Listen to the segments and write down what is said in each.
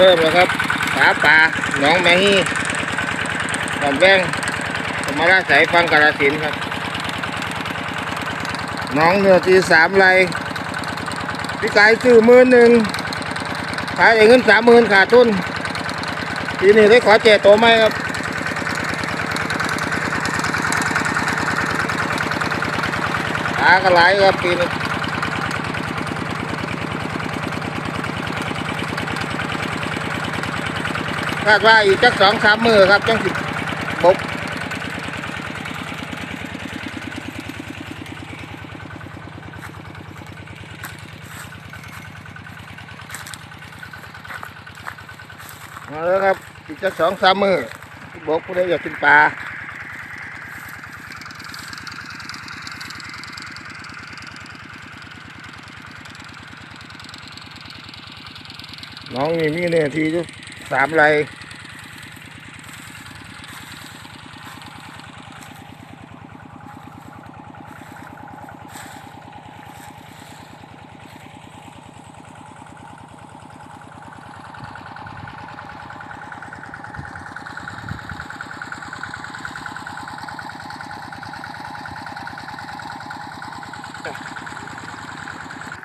เริ่มแล้วครับหาปลาหนองแมฮีลำแบงสมราชสายฟังกาลสินครับหน้องเนื้อที่สามไรพี่กายซื้อมือหนึ่งขายได้เงินสามหมื่นขาดทุนทีนี้ได้ขอแจกตัวไหมครับปลาก็หลายครับปีนี้ คาดว่าอีกจักสองสามมือครับจังสิบกมาแล้วครับอีกจักสองสามมือบกผู้ใดอยากกินปลาน้องนี่มีเนี่ยทีอยู่สามไร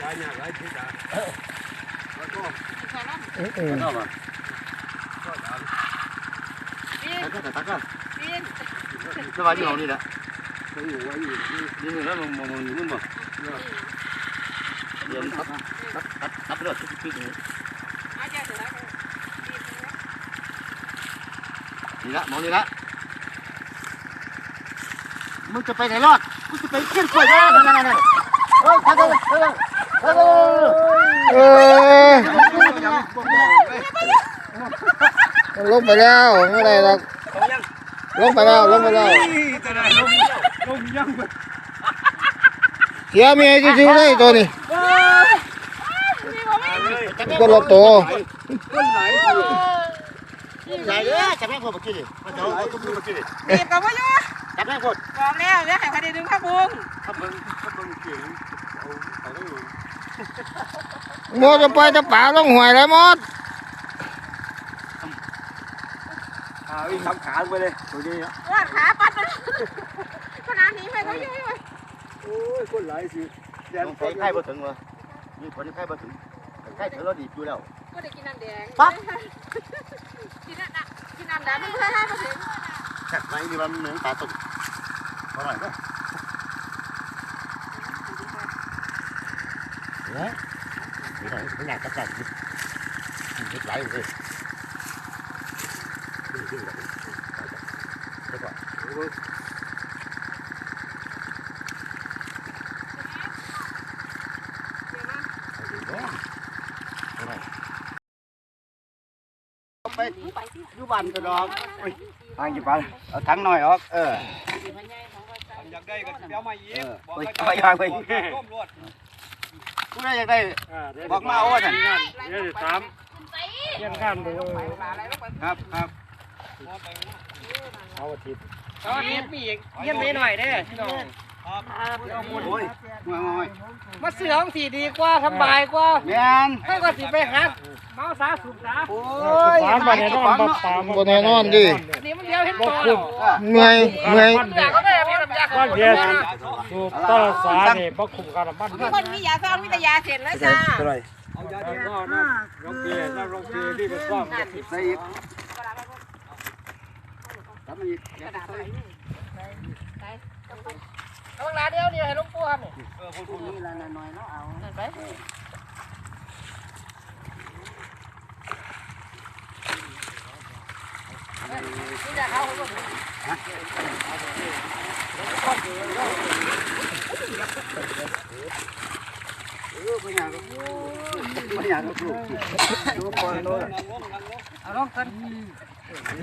ตัวใหญ่กันจับเลยของโลกกันนี่อุ้มนี่ไหมผมเนี่ยของโลกข่อยจอง แล้วไปขอกินไปแล้วตีสามขนาดกินไม่กินเอะได้สิบาทบอกเนี่ยได้สิบาทอืมอืมเอามาตักก็ตักก็สบายดีเอานี่และนี่นี่แล้วมองมองอยู่นู่นบ่เดี๋ยวตักตักตักตักไปเลยทุกทีนี่ละมองนี่ละมึงดีเลยได้นั่นนั่นนั่นเฮ้ยทักเลยเฮ้ยทักเลยเออมันลงไปแล้วไม่ได้หรอกลงไปแล้วลงไปแล้วเสียเมียจริงๆเลยตัวนี้ก็ลบตัวไหนเด้อจับแม่งพอมากินดิมาเจ้าเอาตุ้มมากินดิเก็บกับว่าอยู่จับแม่งพอบอกแล้วเดี๋ยวให้ใครได้ดึงข้าวบุงถ้ามึงถ้ามึงเก่งเอาเอาได้อยู่ มดจะไปจะป่าลงหวยแล้วหมดอ่าวิ่งทำขาไปเลยตัวนี้ว่าขาปัดไปขนาดนี้ไปเขาอยู่อยู่โอ้ยคนหลายสิต้องใส่ไข่บ่ถึงวะนี่คนนี้ไข่บ่ถึงไข่ถึงเราดีอยู่แล้วก็ได้กินน้ำแดงปั๊บกินน้ำดำกินน้ำดำไม่เคยให้มาถึงแค่ไหนนี่มันเหมือนปลาตุ่มอร่อยปะเนี่ยนี่หน่อยไม่ อยากกระจัดยิบยิบไหลเลยไปก่อนไปอยู่บ้านก็ดอกทางกี่ปันเอาถังหน่อยออกเอออยากได้ก็เดี๋ยวมาอีเอกอบอกไปให้ไปยางไป ร่วมรวดกูได้อยากได้ บอกมาเอาว่าท่าน เดี๋ยวสามเยี่ยนข้ามดูครับครับเอาอาทิตย์เอาอาทิตย์มีอีกเยี่ยนไม่หน่อยเด้พี่น้อง โอ้ยมามามาเสือของสีดีกว่าสบายกว่าแม่นให้ก็สิไปหาเมาสาสูบสาโอ้ยปานบ่แน่นอนบ่ปานบนแน่นอนดิ นี่มันเดียวเห็นตัวแล้วเมื่อยเมื่อยอยากก็ได้พี่น้ำยาก้อนเบียร์ สูบต้นสานี่บ่คุ้มค่าน้ำมันมีคนมียาซ่อนมีแต่ยาเสร็จแล้วจ้าเอายาดีก็นะลงเกียร์แล้วลงเกียร์ที่มันซ่อมใส่อีกทำอีกเอาลาเดียวนี่ให้หลวงปู่ครับนี่นี่ละน้อยเนาะเอาไปเไม่อยากไม่อยากลูกดูก่อ นดูเอาลองกัน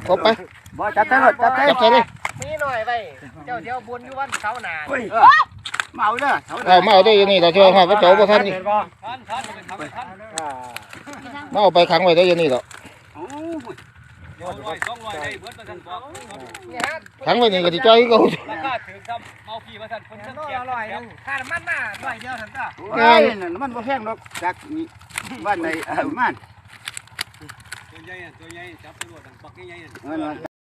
ครบไปบ่จับได้หมดจับได้จับใส่เลยมีหน่อยไปเจ้าเดียวบนอยู่วันเสาร์หนาเมาเด้อเอามาเอาได้อยังนี่เราช่วยหอดพระโจบ่ทันนี่ท่านท่านไปทำไปท่านมาเอาไปขังไว้ได้อยังนี่ดอกโอ้ยสองร้อยสองร้อยได้เบิดมาท่านบอกเนี่ยฮะขังไว้นี่ก็สิจ้อยเขาราคาถึงทำเมาพี่มาท่านคนน้ท่านอยเกียอร่อยนึงค่าน้ำมันมาร้อยเดียวท่านก็โอ้ยมันบ่แพงดอกจาก บ้านไหนเออมันตัวใหญ่ตัวใหญ่จับตำรวจปักใหญ่มัน